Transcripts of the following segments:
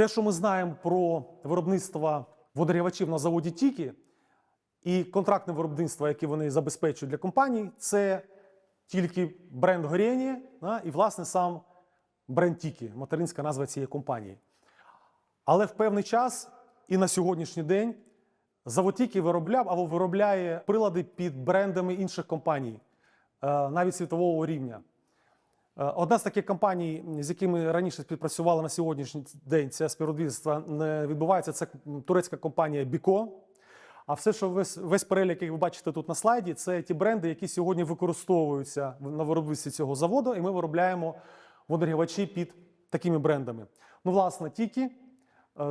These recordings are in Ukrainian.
Те, що ми знаємо про виробництво водорігачів на заводі Тікі і контрактне виробництво, яке вони забезпечують для компаній, це тільки бренд горіння і, власне, сам бренд Тікі, материнська назва цієї компанії. Але в певний час і на сьогоднішній день завод Тікі виробляв або виробляє прилади під брендами інших компаній, е, навіть світового рівня. Е, Одна з таких компаній, з якими раніше співпрацювали на сьогоднішній день, це співробітництво не відбувається. Це турецька компанія Біко. А все, що весь, весь перелік, який ви бачите тут на слайді, це ті бренди, які сьогодні використовуються на виробництві цього заводу, і ми виробляємо водорігівачі під такими брендами. Ну, власне, Тікі, е,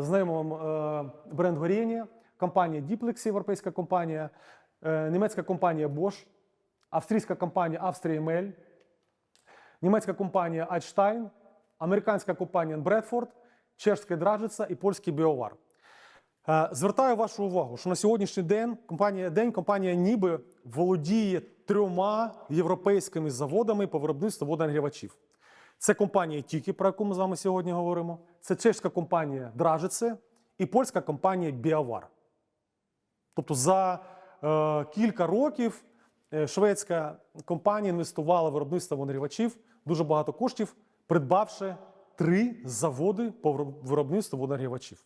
знаємо вам е, бренд горіння, компанія Diplex, європейська компанія, німецька компанія Bosch, австрійська компанія Австрія Мель, німецька компанія Альштайн, американська компанія Бредфорд, чешська Дражиця і польський Біовар. Е, Звертаю вашу увагу, що на сьогоднішній день компанія день компанія ніби володіє трьома європейськими заводами по виробництву водонагрівачів. Це компанія Тікі, про яку ми з вами сьогодні говоримо. Це чешська компанія Дражице і польська компанія Біовар. Тобто за е, кілька років шведська компанія інвестувала в виробництво водонагрівачів дуже багато коштів, придбавши три заводи по вироб- виробництву водонагрівачів.